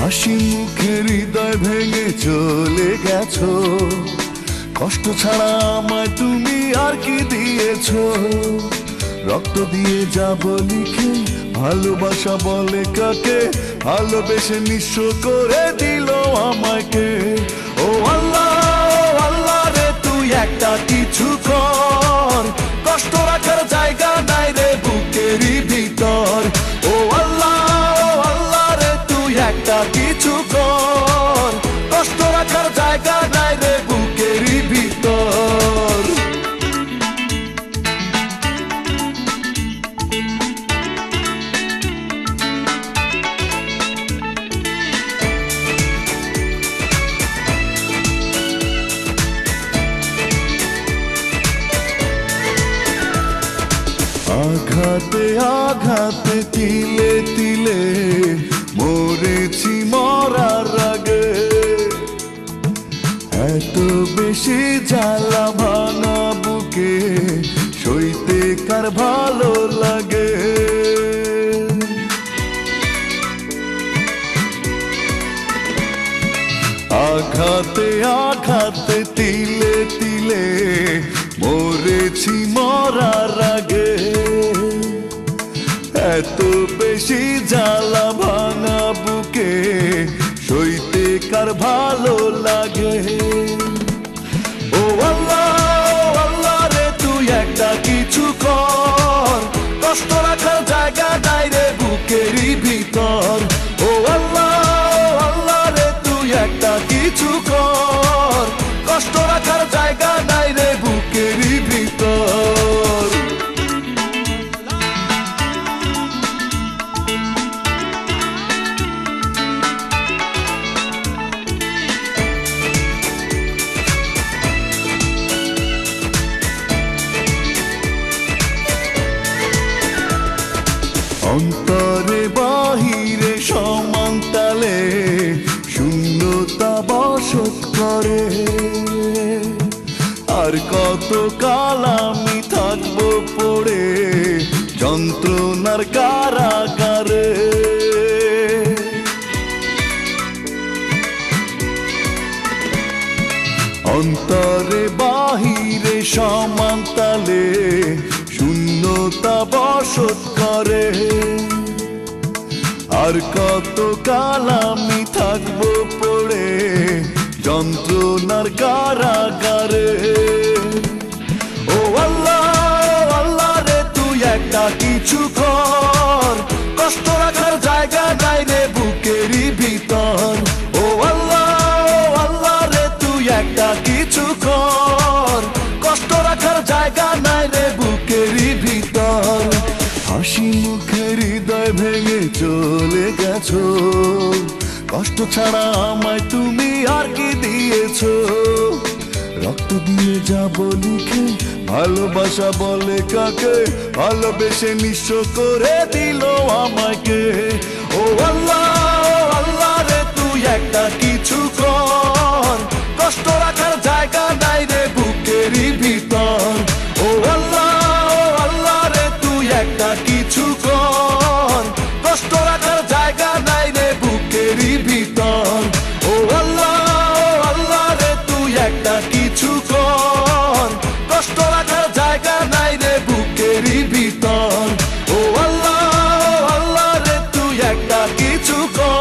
হাসি মুখে হৃদয় ভেঙে চলে গেছো। কষ্ট ছাড়া আমায় তুমি আর কি দিয়েছ? রক্ত দিয়ে যাব লিখে ভালোবাসা বলে কাকে? ভালোবেসে নিঃস্ব করে দিল আমাকে। ও আল্লাহ আল্লাহ রে, তুই একটা কিছু একটা কিছু কর। কষ্ট রাখার জায়গা নাই রে বুকেরই ভিতর। আঘাতে আঘাতে তিলে তিলে মরেছি মরার আগে। এত বেশি জ্বালা ভাঙা বুকে সইতে কার ভালো লাগে? আঘাতে আঘাতে, তিলে তিলে মরেছি মরার আগে। এত বেশি জ্বালা সইতে কার ভালো লাগে অন্তরে বাহিরে সমান তালে শূন্যতা বসত করে। আর কত কাল আমি থাকব পড়ে যন্ত্রণার কারাগারে। অন্তরে বাহিরে সমান তালে শূন্যতা বসত করে। আর কত কাল আমি থাকব পড়ে, যন্ত্রণার কারাগারে। ও আল্লাহ আল্লাহ রে, তুই একটা কিছু গেছো কষ্ট ছাড়া আমায় তুমি আর কি দিয়েছ? রক্ত দিয়ে যাব লিখে, ভালোবাসা বলে কাকে? ভালোবেসে নিঃস্ব করে দিল আমাকে। ও আল্লাহ আল্লাহ রে, তুই একটা go.